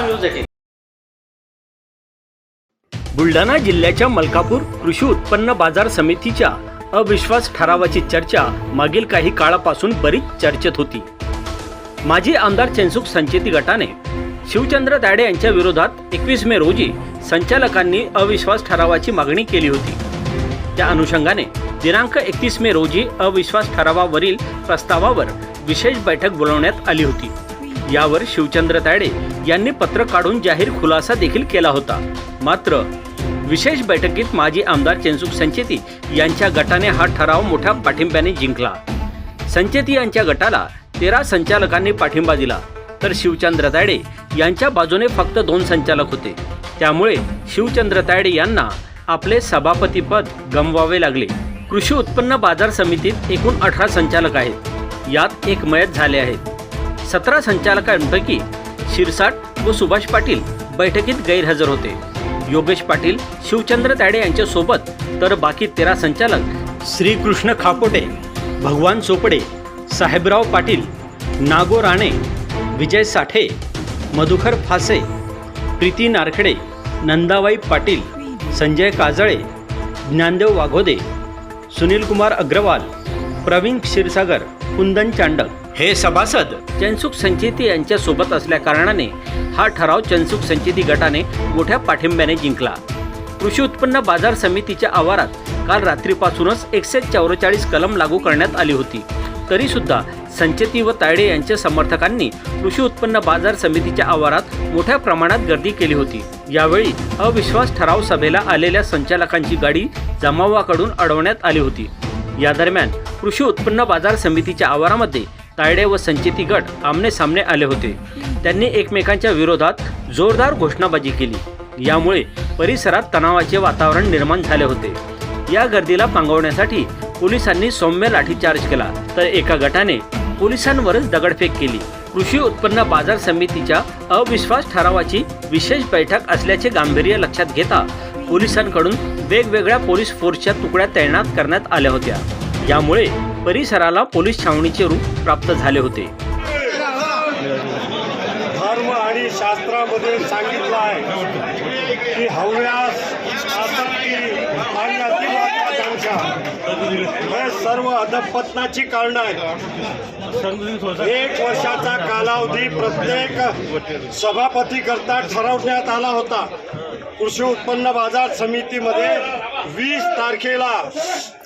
News eighteen Buldhana जिल्ह्याच्या मलकापूर कृषी उत्पन्न बाजार समितीच्या अविश्वास ठरावाची चर्चा मागील काही काळापासून बरीच चर्चेत होती. माजी आमदार चेनसुख संचेती गटाने शिवचंद्र दाडे यांच्या विरोधात एकवीस मे रोजी संचालकांनी अविश्वास ठरावाची मागणी केली होती. त्या अनुषंगाने दिनांक एकतीस मे रोजी अविश्वास ठरावावरील प्रस्तावावर विशेष बैठक बोलवण्यात आली होती. यावर शिवचंद्र तायडे यांनी पत्र काढून जाहीर खुलासा देखील केला होता. मात्र विशेष बैठकीत माजी आमदार चेनसुख संचेती यांच्या गटाने हा ठराव मोठ्या पाठिंब्याने जिंकला. संचेती यांच्या गटाला तेरा संचालकांनी पाठिंबा दिला तर शिवचंद्र तायडे यांच्या बाजूने फक्त दोन संचालक होते. त्यामुळे शिवचंद्र तायडे यांना आपले सभापतीपद गमवावे लागले. कृषी उत्पन्न बाजार समितीत एकूण अठरा संचालक आहेत. यात एक मयत झाले आहेत. सतरा संचालकांपैकी शिरसाट व सुभाष पाटील बैठकीत गैरहजर होते. योगेश पाटील शिवचंद्र ताडे यांच्यासोबत तर बाकी तेरा संचालक श्रीकृष्ण खापोटे भगवान चोपडे साहेबराव पाटील नागो राणे विजय साठे मधुकर फासे प्रीती नारखेडे नंदाबाई पाटील संजय काजळे ज्ञानदेव वाघोदे सुनील कुमार अग्रवाल प्रवीण क्षीरसागर कुंदन चांडक. हे सभासद चनसुख संचेती यांच्या सोबत असल्या कारणाने हा ठराव चनसुख संचेती गटाने मोठ्या पाठिंब्याने जिंकला. कृषी उत्पन्न बाजार समितीच्या आवारात काल रात्रीपासूनच एकशे चौवेचाळीस कलम लागू करण्यात आली होती. तरी सुद्धा संचेती व तायडे यांच्या समर्थकांनी कृषी उत्पन्न बाजार समितीच्या आवारात मोठ्या प्रमाणात गर्दी केली होती. यावेळी अविश्वास ठराव सभेला आलेल्या संचालकांची गाडी जमावाकडून अडवण्यात आली होती. या दरम्यान कृषी उत्पन्न बाजार समितीच्या आवारामध्ये तायडे व संचेती गट आमने सामने आले होते. त्यांनी एकमेकांच्या विरोधात जोरदार घोषणाबाजी केली. यामुळे परिसरात तणावाचे वातावरण निर्माण झाले होते. या गर्दीला पांगवण्यासाठी पोलिसांनी सौम्य लाठीचार्ज केला तर एका गटाने पोलिसांवरच दगडफेक केली. कृषी उत्पन्न बाजार समितीच्या अविश्वास ठरावाची विशेष बैठक असल्याचे गांभीर्य लक्षात घेता पोलिसांकडून वेगवेगळ्या पोलीस फोर्सच्या तुकड्या तैनात करण्यात आल्या होत्या. यामुळे परिसराला पोलीस छावणीचे रूप प्राप्त झाले होते. धर्म आणि शास्त्रामध्ये सांगितलं आहे की हव्यास आणि अतिवाकांक्षा हे सर्व अधपतनाची कारण आहेत. एक वर्षाचा कालावधी प्रत्येक सभापती करता ठरवण्यात आला होता. कृषी उत्पन्न बाजार समितीमध्ये वीस तारखेला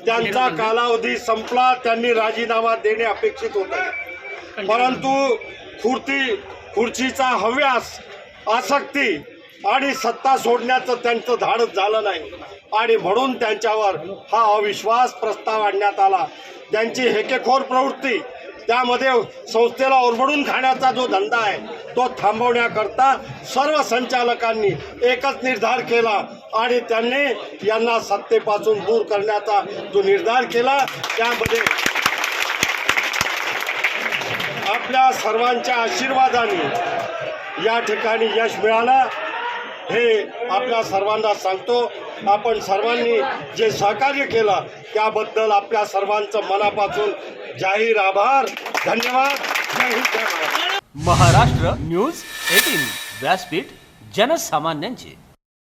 त्यांचा कालावधी संपला त्यांनी राजीनामा देणे अपेक्षित होते. परंतु खुर्ती खुर्चीचा हव्यास आसक्ती आणि सत्ता सोडण्याचं त्यांचं धाडस झालं नाही. आणि म्हणून त्यांच्यावर हा अविश्वास प्रस्ताव आणण्यात आला. त्यांची हेकेखोर प्रवृत्ती त्यामध्ये संस्थेला ओरबडून खाण्याचा जो धंदा आहे तो थांबवण्याकरता सर्व संचालकांनी एकच निर्धार केला आणि त्यांनी यांना सत्तेपासून दूर करण्याचा जो निर्धार केला त्यामध्ये आपल्या सर्वांच्या आशीर्वादाने या ठिकाणी यश मिळालं. हे आपल्या सर्वांना सांगतो. आपण सर्वांनी जे सहकार्य केलं त्याबद्दल आपल्या सर्वांचं मनापासून जाहीर आभार. धन्यवाद. जय हिंद महाराष्ट्र न्यूज एटीन व्यासपीठ जनसामान्यांचे.